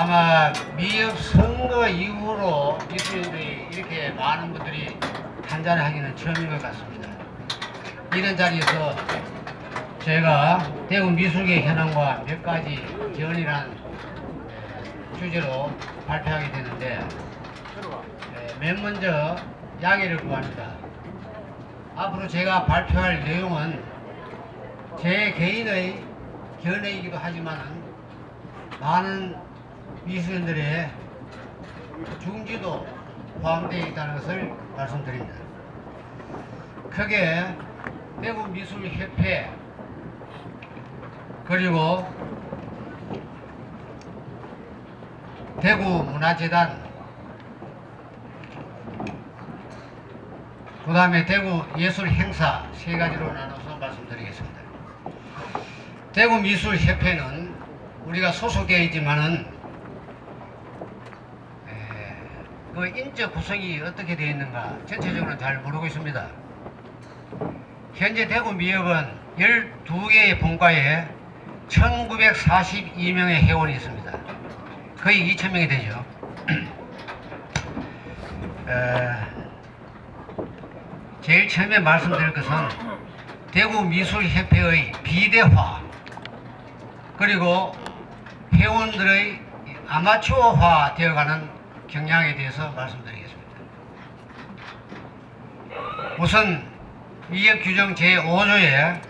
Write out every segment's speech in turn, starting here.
아마 미역 선거 이후로 미술인들이 이렇게 많은 분들이 한잔을 하기는 처음인 것 같습니다. 이런 자리에서 제가 대구 미술계 현황과 몇 가지 견이란 주제로 발표하게 되는데 에, 맨 먼저 양해를 구합니다. 앞으로 제가 발표할 내용은 제 개인의 견해이기도 하지만 많은 미술인들의 중지도 포함되어 있다는 것을 말씀드립니다. 크게 대구 미술협회 그리고 대구 문화재단 그 다음에 대구 예술 행사 세 가지로 나눠서 말씀드리겠습니다. 대구 미술협회는 우리가 소속되어 있지만은 에, 그 인적 구성이 어떻게 되어 있는가 전체적으로는 잘 모르고 있습니다. 현재 대구 미역은 12개의 본과에 1942명의 회원이 있습니다. 거의 2,000명이 되죠. 에, 제일 처음에 말씀드릴 것은 대구 미술협회의 비대화 그리고 회원들의 아마추어화 되어가는 경향에 대해서 말씀드리겠습니다. 우선 미역 규정 제5조에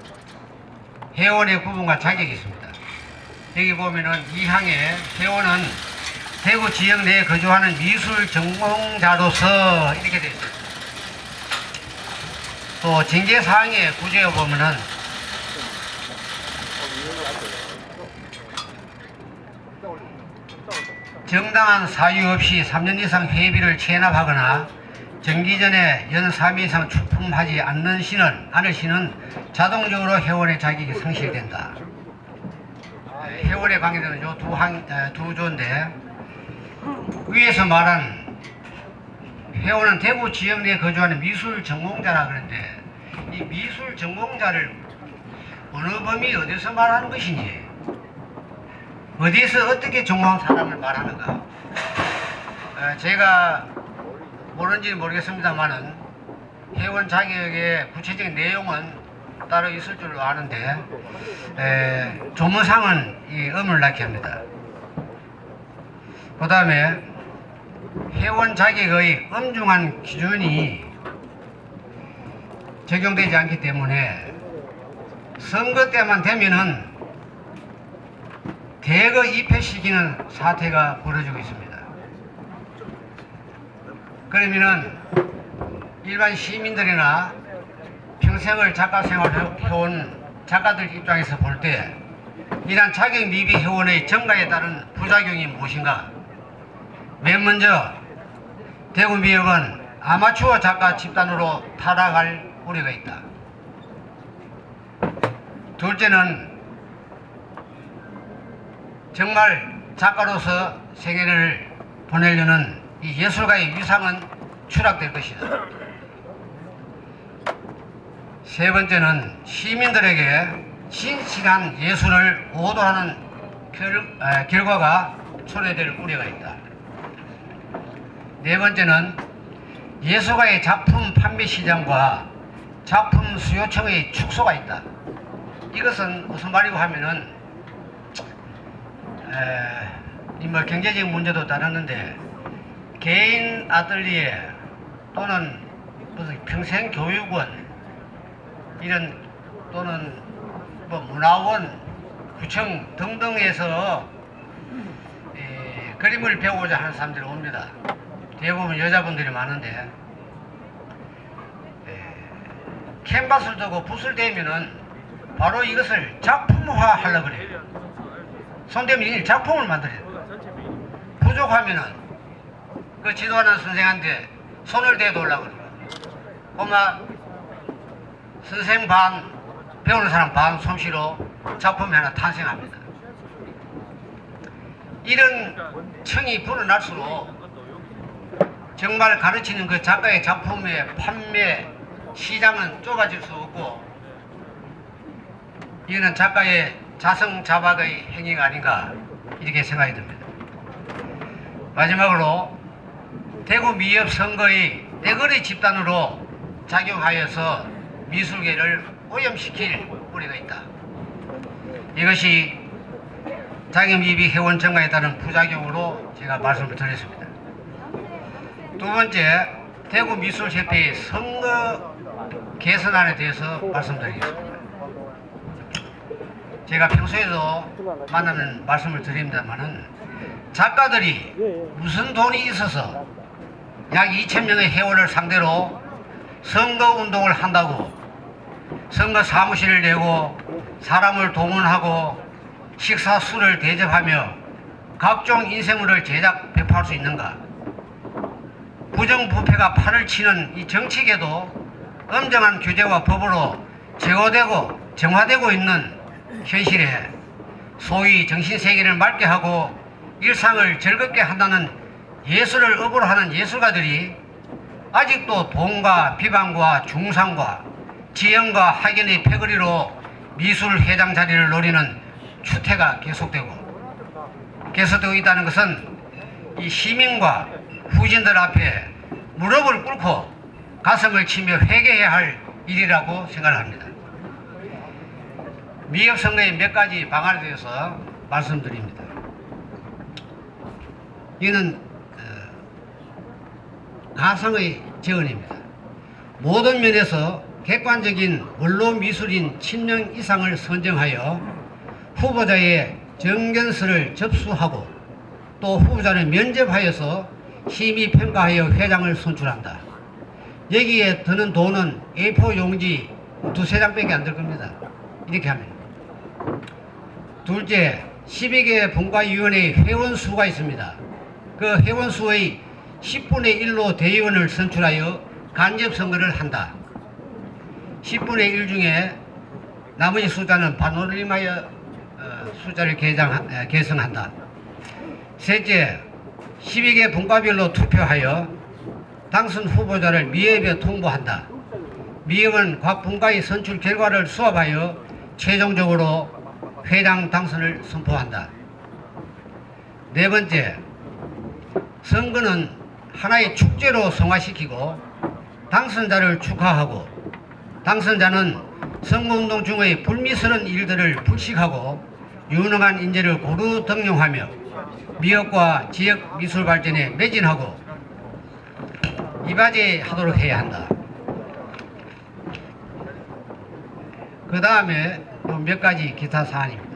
회원의 구분과 자격이 있습니다. 여기 보면은 이항에 회원은 대구 지역 내에 거주하는 미술 전공자로서 이렇게 되어 있습니다. 또 징계 사항의 구조에 보면은 정당한 사유 없이 3년 이상 회비를 체납하거나 정기 전에 연 3회 이상 출품하지 않는 시는 않을 시는 자동적으로 회원의 자격이 상실된다. 에, 회원에 관계되는 요두항두 조인데 위에서 말한 회원은 대구 지역 내에 거주하는 미술 전공자라 그러는데 이 미술 전공자를 어느 범위 어디서 말하는 것인지 어디에서 어떻게 전공한 사람을 말하는가? 어, 제가 모르는지는 모르겠습니다만은 회원 자격의 구체적인 내용은 따로 있을 줄로 아는데 에, 조문상은 이 의문을 낳게 합니다. 그 다음에 회원 자격의 엄중한 기준이 적용되지 않기 때문에 선거 때만 되면은 대거 입회 시키는 사태가 벌어지고 있습니다. 그러면은 일반 시민들이나 평생을 작가 생활을 해온 작가들 입장에서 볼 때 이러한 자격 미비 회원의 정가에 따른 부작용이 무엇인가? 맨 먼저 대구 미역은 아마추어 작가 집단으로 타락할 우려가 있다. 둘째는 정말 작가로서 생애를 보내려는 이 예술가의 위상은 추락될 것이다. 세 번째는 시민들에게 진실한 예술을 오도하는 결, 에, 결과가 초래될 우려가 있다. 네 번째는 예술가의 작품 판매 시장과 작품 수요청의 축소가 있다. 이것은 무슨 말이고 하면은 뭐 경제적인 문제도 따르는데 개인 아들리에 또는 무슨 평생 교육원 이런 또는 뭐 문화원 구청 등등에서 에, 그림을 배우고자 하는 사람들이 옵니다. 대부분 여자분들이 많은데 에, 캔버스를 두고 붓을 대면은 바로 이것을 작품화 하려고 그래요. 손대면 이 작품을 만들어요. 부족하면은 그 지도하는 선생한테 손을 그래요. 엄마 선생 반 배우는 사람 반 솜씨로 작품이 하나 탄생합니다. 이런 청이 불어날수록 정말 가르치는 그 작가의 작품의 판매 시장은 좁아질 수 없고 이는 작가의 자성자박의 행위가 아닌가 이렇게 생각이 듭니다. 마지막으로 대구 미협 선거의 떼거리 집단으로 작용하여서 미술계를 오염시킬 우리가 있다. 이것이 장염입이 회원 증가에 따른 부작용으로 제가 말씀을 드렸습니다. 두 번째, 대구 미술협회의 선거 개선안에 대해서 말씀드리겠습니다. 제가 평소에도 만나는 말씀을 드립니다만은 작가들이 무슨 돈이 있어서 약 2천 명의 회원을 상대로 선거 운동을 한다고 선거 사무실을 내고 사람을 동원하고 식사 수를 대접하며 각종 인쇄물을 제작 배포할 수 있는가? 부정부패가 판을 치는 이 정치계도 엄정한 규제와 법으로 제고되고 정화되고 있는 현실에 소위 정신세계를 맑게 하고 일상을 즐겁게 한다는 예술을 업으로 하는 예술가들이 아직도 돈과 비방과 중상과 지형과 학연의 패거리로 미술 회장 자리를 노리는 추태가 계속되고 계속되고 있다는 것은 이 시민과 후진들 앞에 무릎을 꿇고 가슴을 치며 회개해야 할 일이라고 생각합니다. 미협 선거의 몇 가지 방안에 대해서 말씀드립니다. 이는 어, 가상의 재언입니다. 모든 면에서 객관적인 원로 미술인 7명 이상을 선정하여 후보자의 정견서를 접수하고 또 후보자를 면접하여서 심의 평가하여 회장을 선출한다. 여기에 드는 돈은 A4 용지 두세 장밖에 안들 겁니다. 이렇게 하면. 둘째, 12개 분과위원회 회원 수가 있습니다. 그 회원 수의 10분의 1로 대의원을 선출하여 간접 선거를 한다. 10분의 1 중에 나머지 숫자는 반올림하여 어, 숫자를 개장, 에, 개성한다. 셋째, 12개 분과별로 투표하여 당선 후보자를 미협에 통보한다. 미협은 각 분과의 선출 결과를 수합하여 최종적으로 회장 당선을 선포한다. 네 번째, 선거는 하나의 축제로 성화시키고 당선자를 축하하고 당선자는 선거운동 중의 불미스러운 일들을 불식하고 유능한 인재를 고루 등용하며 미역과 지역 미술 발전에 매진하고 이바지하도록 해야 한다. 그 다음에 몇 가지 기타 사안입니다.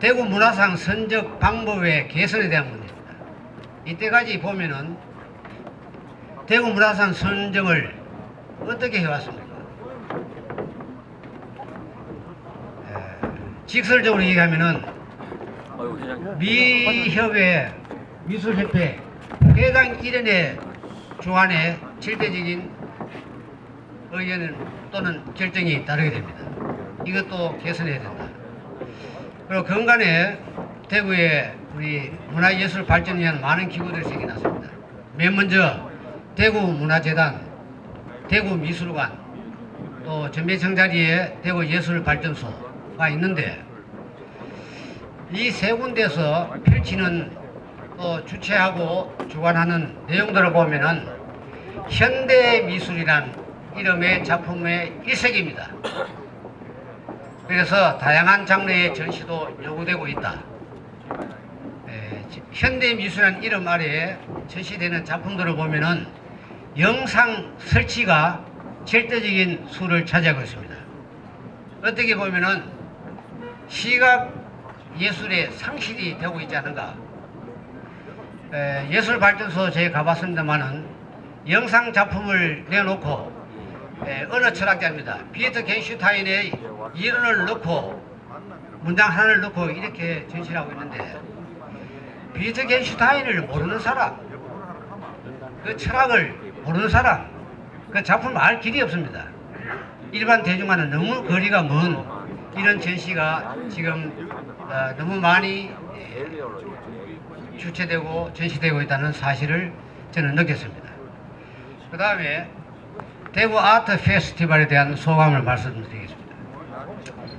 대구 문화상 선적 방법의 개선에 대한 문제입니다. 이때까지 보면은 대구 문화상 선정을 어떻게 해왔습니까? 에, 직설적으로 얘기하면은. 미협회 미술협회 회장 일원의 주관에 절대적인 의견 또는 결정이 따르게 됩니다. 이것도 개선해야 된다. 그리고 건간에 대구에 우리 문화예술 발전을 위한 많은 기구들이 생겨났습니다. 맨 먼저 대구 문화재단, 대구 미술관, 또 전매청 자리에 대구 예술 발전소가 있는데 이 세 군데서 펼치는 또 주최하고 주관하는 내용들을 보면은 현대 미술이란 이름의 작품의 일색입니다. 그래서 다양한 장르의 전시도 요구되고 있다. 에, 지- 현대 미술이라는 이름 아래에 전시되는 작품들을 보면은 영상 설치가 절대적인 수를 차지하고 있습니다. 어떻게 보면은 시각 예술의 상실이 되고 있지 않은가. 에, 예술발전소 제가 가봤습니다만은 영상 작품을 내놓고 에, 어느 철학자입니다. 비에트 겐슈타인의 이론을 넣고 문장 하나를 넣고 이렇게 전시를 하고 있는데 비에트 겐슈타인을 모르는 사람 그 철학을 모르는 사람 그 작품을 알 길이 없습니다. 일반 대중과는 너무 거리가 먼 이런 전시가 지금 어, 너무 많이 에, 주최되고 전시되고 있다는 사실을 저는 느꼈습니다. 그 다음에 대구 아트 페스티벌에 대한 소감을 말씀드리겠습니다.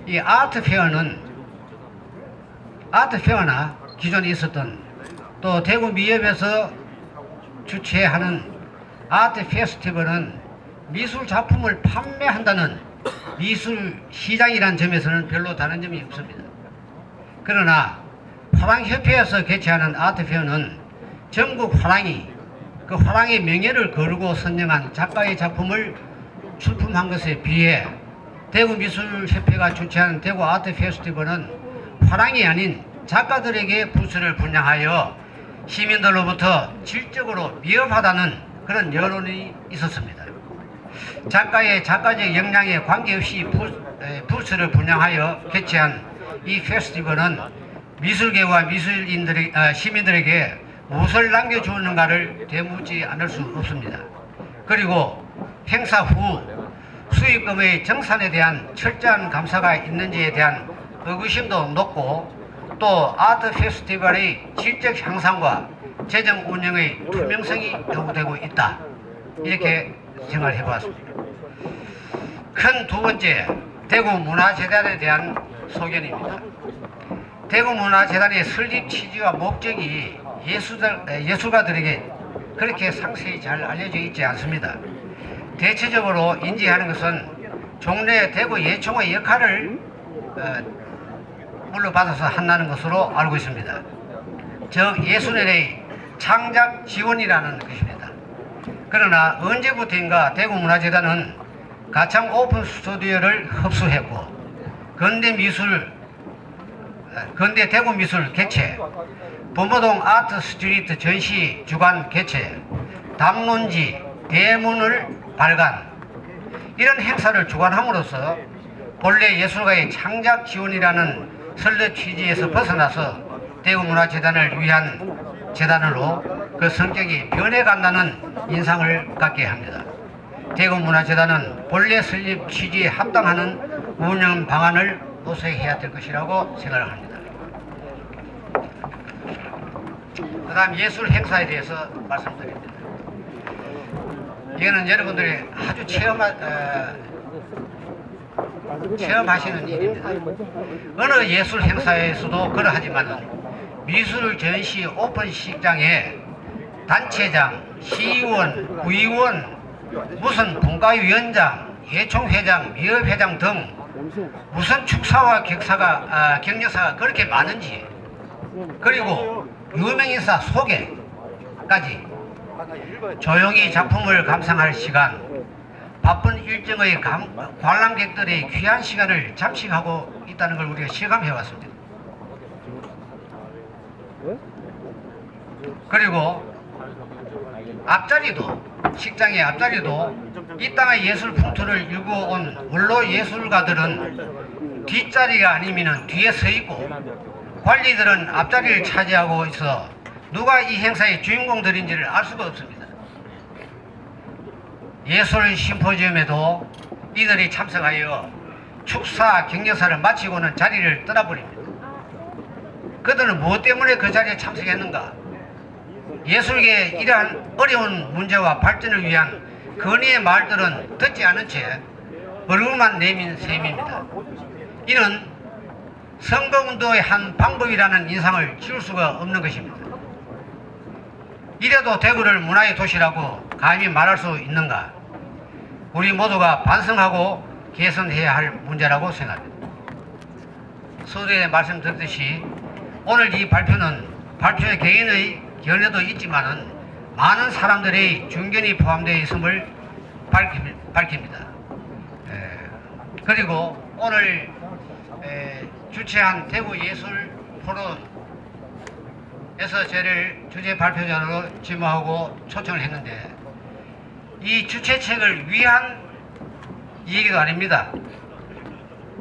이 아트 페어는 아트 페어나 기존에 있었던 또 대구 미협에서 주최하는 아트 페스티벌은 미술 작품을 판매한다는 미술 시장이라는 점에서는 별로 다른 점이 없습니다. 그러나 화랑협회에서 개최하는 아트페어는 전국 화랑이 그 화랑의 명예를 거르고 선정한 작가의 작품을 출품한 것에 비해 대구미술협회가 주최하는 대구 아트 페스티벌은 화랑이 아닌 작가들에게 부스를 분양하여 시민들로부터 질적으로 미흡하다는 그런 여론이 있었습니다. 작가의 작가적 역량에 관계없이 부스를 분양하여 개최한 이 페스티벌은 미술계와 미술인들의 아, 시민들에게 무엇을 남겨주는가를 되묻지 않을 수 없습니다. 그리고 행사 후 수익금의 정산에 대한 철저한 감사가 있는지에 대한 의구심도 높고 또 아트 페스티벌의 질적 향상과 재정 운영의 투명성이 요구되고 있다. 이렇게 생각을 해보았습니다. 큰 두 번째, 대구 문화재단에 대한 소견입니다. 대구 문화재단의 설립 취지와 목적이 예수들, 에, 예술가들에게 그렇게 상세히 잘 알려져 있지 않습니다. 대체적으로 인지하는 것은 종래 대구 예총의 역할을 어, 물러받아서 한다는 것으로 알고 있습니다. 즉 예술인의 창작 지원이라는 것입니다. 그러나 언제부터인가 대구문화재단은 가창 오픈 스튜디오를 흡수했고 근대 미술 어, 근대 대구 미술 개최 범어동 아트 스트리트 전시 주간 개최 담론지 대문을 발간 이런 행사를 주관함으로써 본래 예술가의 창작 지원이라는 설립 취지에서 벗어나서 대구문화재단을 위한 재단으로 그 성격이 변해간다는 인상을 갖게 합니다. 대구문화재단은 본래 설립 취지에 합당하는 운영 방안을 모색해야 될 것이라고 생각을 합니다. 그 다음 예술 행사에 대해서 말씀드립니다. 이거는 여러분들이 아주 체험하, 어, 체험하시는 일입니다. 어느 예술 행사에서도 그러하지만 미술 전시 오픈 식장에 단체장, 시의원, 구의원, 무슨 분과위원장, 예총회장, 미협회장 등 무슨 축사와 격사가, 아, 격려사가 그렇게 많은지 그리고 유명인사 소개까지 조용히 작품을 감상할 시간 바쁜 일정의 감- 관람객들의 귀한 시간을 잠식하고 있다는 걸 우리가 실감해 왔습니다. 그리고 앞자리도 식장의 앞자리도 이 땅의 예술 풍토를 일구어온 원로 예술가들은 뒷자리가 아니면 뒤에 서 있고 관리들은 앞자리를 차지하고 있어 누가 이 행사의 주인공들인지를 알 수가 없습니다. 예술 심포지엄에도 이들이 참석하여 축사 격려사를 마치고는 자리를 떠나버립니다. 그들은 무엇 때문에 그 자리에 참석했는가? 예술계의 이러한 어려운 문제와 발전을 위한 건의의 말들은 듣지 않은 채 얼굴만 내민 셈입니다. 이는 선거운동의 한 방법이라는 인상을 지울 수가 없는 것입니다. 이래도 대구를 문화의 도시라고 감히 말할 수 있는가? 우리 모두가 반성하고 개선해야 할 문제라고 생각합니다. 서두에 말씀드렸듯이 오늘 이 발표는 발표의 개인의 견해도 있지만은 많은 사람들의 중견이 포함되어 있음을 밝힙, 밝힙니다. 에, 그리고 오늘 에, 주최한 대구 예술 포럼에서 저를 주제 발표자로 지목하고 초청을 했는데 이 주최책을 위한 얘기가 아닙니다.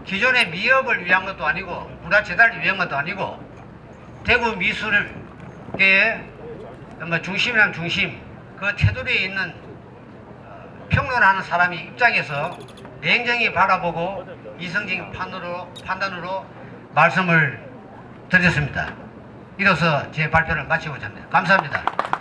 기존의 미업을 위한 것도 아니고 문화재단을 위한 것도 아니고 대구 미술계의 뭐 중심이란 중심 그 테두리에 있는 어, 평론하는 사람이 입장에서 냉정히 바라보고 이성적인 판으로, 판단으로 말씀을 드렸습니다. 이로써 제 발표를 마치고자 합니다. 감사합니다.